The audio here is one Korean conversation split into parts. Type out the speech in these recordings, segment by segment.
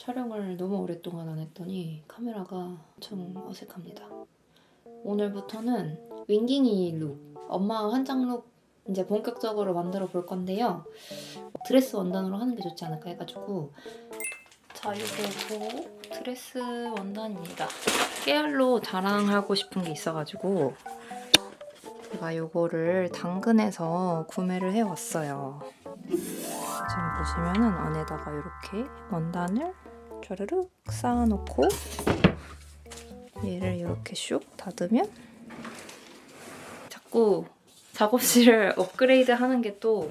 촬영을 너무 오랫동안 안 했더니 카메라가 엄청 어색합니다. 오늘부터는 윙깅이 룩, 엄마 환장 룩 이제 본격적으로 만들어 볼 건데요. 드레스 원단으로 하는 게 좋지 않을까 해가지고 자, 이거 드레스 원단입니다. 깨알로 자랑하고 싶은 게 있어가지고 제가 이거를 당근에서 구매를 해왔어요. 지금 보시면은 안에다가 이렇게 원단을 쭈르륵 쌓아놓고 얘를 이렇게 슉 닫으면 자꾸 작업실을 업그레이드 하는 게 또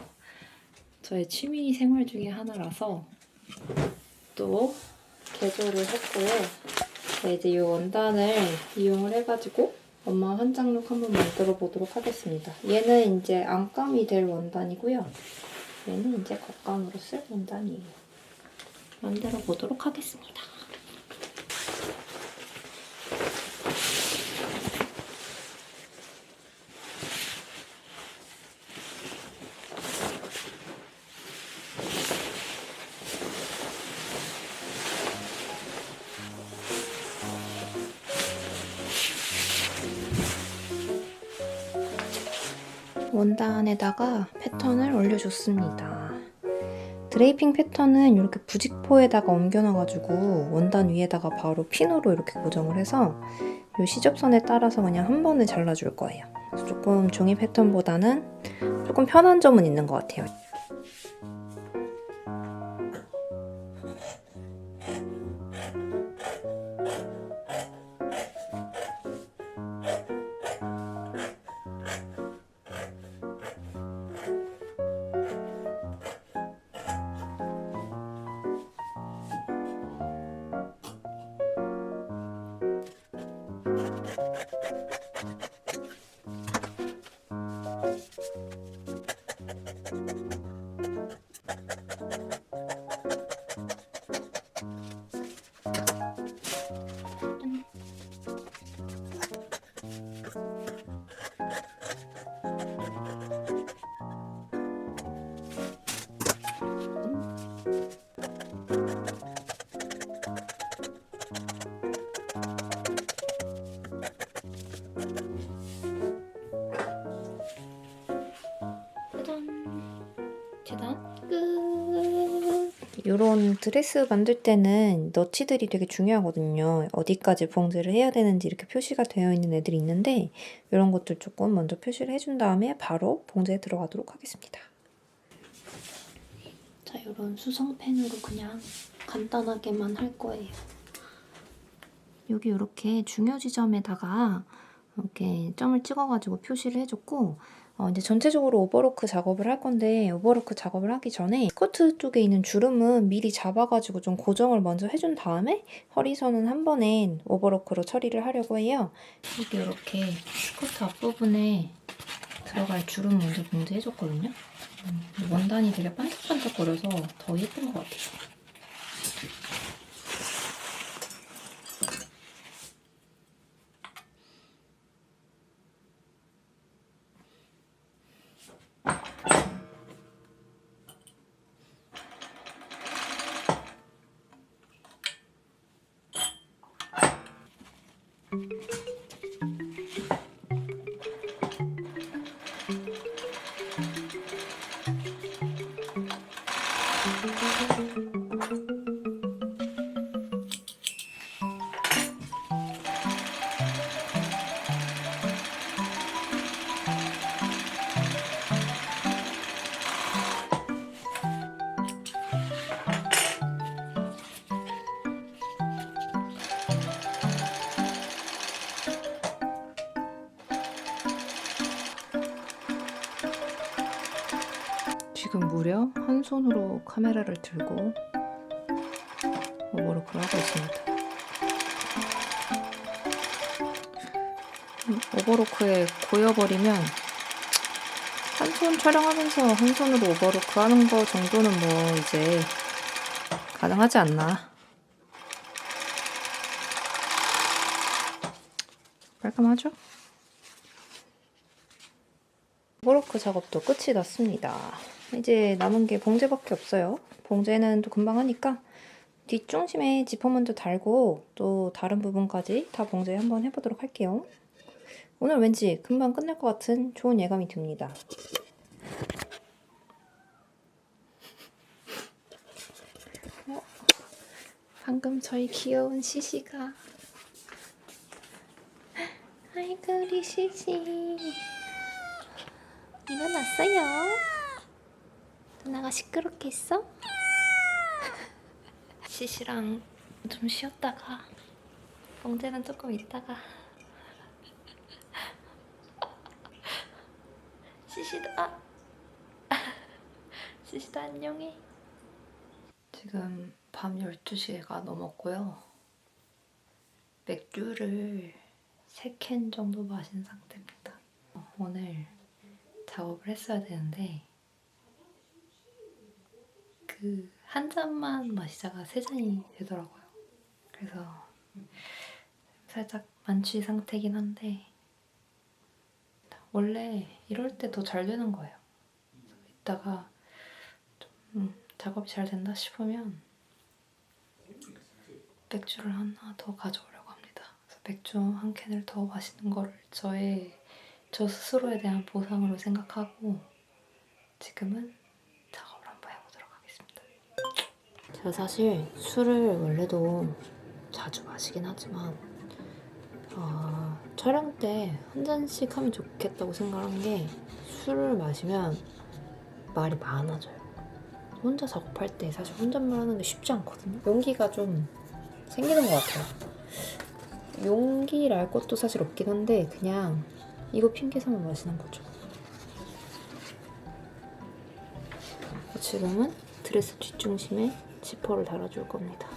저의 취미 생활 중에 하나라서 또 개조를 했고요. 네, 이제 이 원단을 이용을 해가지고 엄마 환장룩 한번 만들어 보도록 하겠습니다. 얘는 이제 안감이 될 원단이고요. 얘는 이제 겉감으로 쓸 원단이에요. 만들어 보도록 하겠습니다. 원단에다가 패턴을 올려줬습니다. 드레이핑 패턴은 이렇게 부직포에다가 옮겨놔가지고 원단 위에다가 바로 핀으로 이렇게 고정을 해서 이 시접선에 따라서 그냥 한 번에 잘라줄 거예요. 조금 종이 패턴보다는 조금 편한 점은 있는 것 같아요. 이런 드레스 만들 때는 너치들이 되게 중요하거든요. 어디까지 봉제를 해야 되는지 이렇게 표시가 되어 있는 애들이 있는데 이런 것들 조금 먼저 표시를 해준 다음에 바로 봉제에 들어가도록 하겠습니다. 자, 이런 수성펜으로 그냥 간단하게만 할 거예요. 여기 이렇게 중요 지점에다가 이렇게 점을 찍어가지고 표시를 해줬고 어, 이제 전체적으로 오버로크 작업을 할 건데 오버로크 작업을 하기 전에 스커트 쪽에 있는 주름은 미리 잡아가지고 좀 고정을 먼저 해준 다음에 허리선은 한 번에 오버로크로 처리를 하려고 해요. 여기 이렇게 스커트 앞부분에 들어갈 주름 먼저 봉제해줬거든요. 음, 원단이 되게 반짝반짝거려서 더 예쁜 것 같아요. 지금 무려 한 손으로 카메라를 들고 오버로크를 하고 있습니다. 음, 오버로크에 고여버리면 한 손 촬영하면서 한 손으로 오버로크 하는 거 정도는 뭐 이제 가능하지 않나. 깔끔하죠? 오버로크 작업도 끝이 났습니다. 이제 남은 게 봉제밖에 없어요. 봉제는 또 금방 하니까 뒷중심에 지퍼 먼저 달고 또 다른 부분까지 다 봉제 한번 해보도록 할게요. 오늘 왠지 금방 끝날 것 같은 좋은 예감이 듭니다. 어, 방금 저희 귀여운 시시가 아이고 우리 시시 일어났어요? 누나가 시끄럽게 했어? 시시랑 좀 쉬었다가 봉제는 조금 있다가. 시시도 아. 시시도 안녕해. 지금 밤 12시가 넘었고요. 맥주를 3캔 정도 마신 상태입니다. 어, 오늘 작업을 했어야 되는데 그 한 잔만 마시다가 세 잔이 되더라고요. 그래서 살짝 만취 상태긴 한데 원래 이럴 때 더 잘 되는 거예요. 이따가 좀 음, 작업이 잘 된다 싶으면 맥주를 하나 더 가져오려고 합니다. 그래서 맥주 한 캔을 더 마시는 거를 저의 저 스스로에 대한 보상으로 생각하고 지금은 제가 사실 술을 원래도 자주 마시긴 하지만 아, 촬영 때 한 잔씩 하면 좋겠다고 생각한 게 술을 마시면 말이 많아져요. 혼자 작업할 때 사실 혼잣말 하는 게 쉽지 않거든요. 용기가 좀 생기는 것 같아요. 용기랄 것도 사실 없긴 한데 그냥 이거 핑계 삼아 마시는 거죠. 지금은 드레스 뒷중심에 지퍼를 달아줄 겁니다.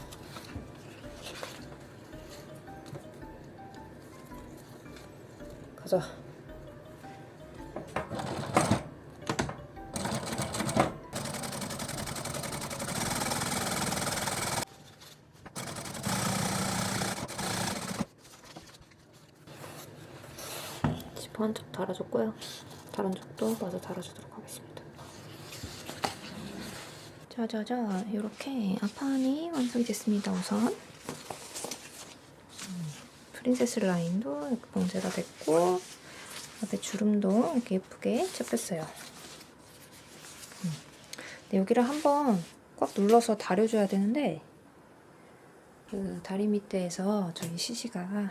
가자. 지퍼 한쪽 달아줬고요. 다른 쪽도 마저 달아주도록 하겠습니다. 자자자 이렇게 앞판이 완성이 됐습니다 우선 음, 프린세스 라인도 봉제가 됐고 앞에 주름도 이렇게 예쁘게 잡혔어요 음. 근데 여기를 한번 꽉 눌러서 다려줘야 되는데 그 다리 밑에서 저희 시시가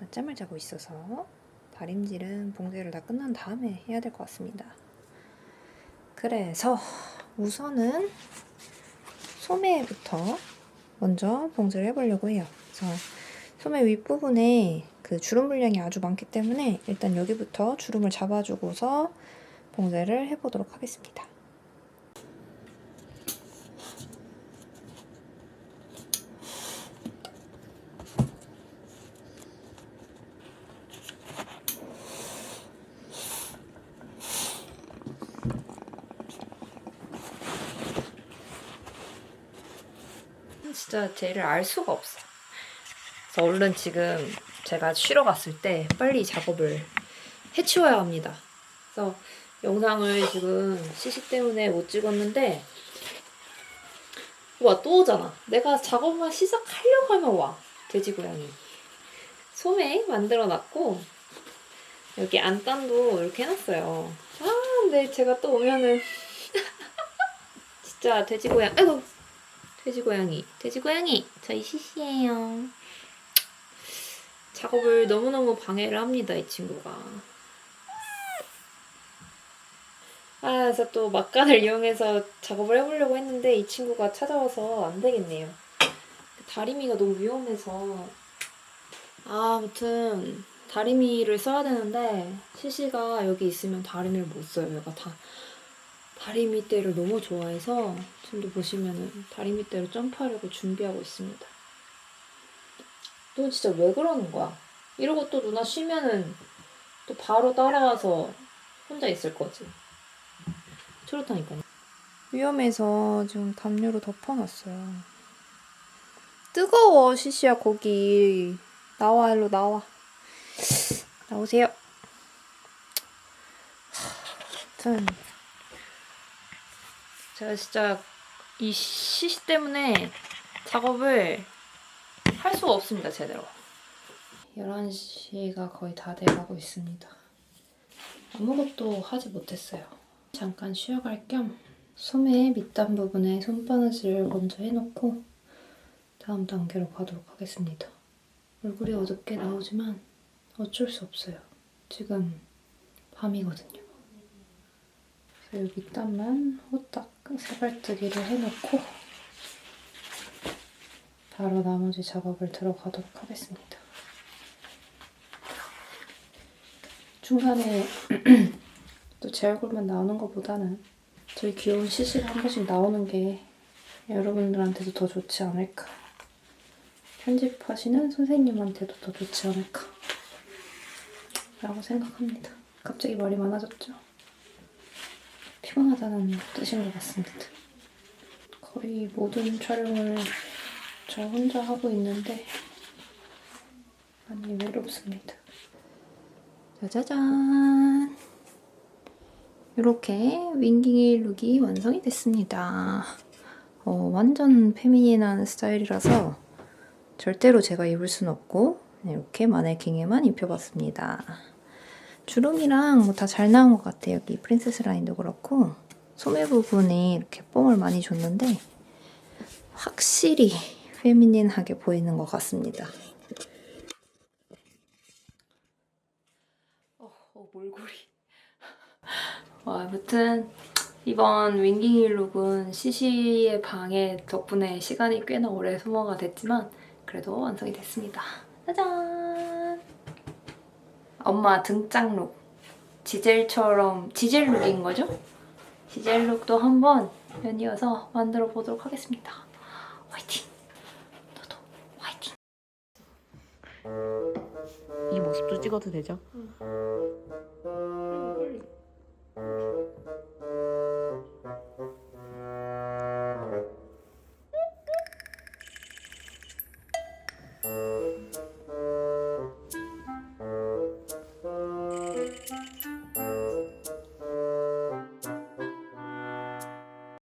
낮잠을 자고 있어서 다림질은 봉제를 다 끝난 다음에 해야 될 것 같습니다 그래서 우선은 소매부터 먼저 봉제를 해보려고 해요. 그래서 소매 윗부분에 그 주름 분량이 아주 많기 때문에 일단 여기부터 주름을 잡아주고서 봉제를 해보도록 하겠습니다. 진짜 쟤를 알 수가 없어. 그래서 얼른 지금 제가 쉬러 갔을 때 빨리 작업을 해치워야 합니다. 그래서 영상을 지금 시시 때문에 못 찍었는데 와 또 오잖아. 내가 작업만 시작하려고 하면 와 돼지 고양이. 소매 만들어 놨고 여기 안단도 이렇게 해놨어요. 아 근데 제가 또 오면은 진짜 돼지 고양 아이고 돼지 고양이, 돼지 고양이, 저희 시시예요. 작업을 너무너무 방해를 합니다, 이 친구가. 아, 그래서 또 막간을 이용해서 작업을 해보려고 했는데 이 친구가 찾아와서 안 되겠네요. 다리미가 너무 위험해서. 아, 아무튼 다리미를 써야 되는데 시시가 여기 있으면 다리미를 못 써요. 얘가 다 다리 밑대를 너무 좋아해서 지금도 보시면은 다리 밑대로 점프하려고 준비하고 있습니다. 너 진짜 왜 그러는 거야? 이러고 또 누나 쉬면은 또 바로 따라와서 혼자 있을 거지. 저렇다니까요. 위험해서 지금 담요로 덮어놨어요. 뜨거워, 시시야, 거기. 나와, 일로 나와. 나오세요. 하여튼 제가 진짜 이 시시 때문에 작업을 할 수가 없습니다, 제대로. 11시가 거의 다 돼가고 있습니다. 아무것도 하지 못했어요. 잠깐 쉬어갈 겸 소매 밑단 부분에 손바느질을 먼저 해놓고 다음 단계로 가도록 하겠습니다. 얼굴이 어둡게 나오지만 어쩔 수 없어요. 지금 밤이거든요. 그래서 이 밑단만 후딱 세발뜨기를 해놓고 바로 나머지 작업을 들어가도록 하겠습니다. 중간에 또 제 얼굴만 나오는 것보다는 저희 귀여운 시시가 한 번씩 나오는 게 여러분들한테도 더 좋지 않을까. 편집하시는 선생님한테도 더 좋지 않을까. 라고 생각합니다. 갑자기 말이 많아졌죠? 피곤하다는 뜻인 것 같습니다. 거의 모든 촬영을 저 혼자 하고 있는데 많이 외롭습니다. 짜자잔! 이렇게 윙깅이 룩이 완성이 됐습니다. 어, 완전 페미닌한 스타일이라서 절대로 제가 입을 순 없고 이렇게 마네킹에만 입혀봤습니다. 주름이랑 뭐 다 잘 나온 것 같아요. 여기 프린세스 라인도 그렇고 소매 부분에 이렇게 뽕을 많이 줬는데 확실히 페미닌하게 보이는 것 같습니다. 어, 어 몰골이. 어, 아무튼 이번 윙깅이 룩은 시시의 방해 덕분에 시간이 꽤나 오래 소모가 됐지만 그래도 완성이 됐습니다. 짜잔! 엄마 등짝 룩. 지젤처럼 지젤 룩인 거죠? 지젤 룩도 한번 연이어서 만들어 보도록 하겠습니다. 화이팅! 너도 화이팅! 이 모습도 찍어도 되죠?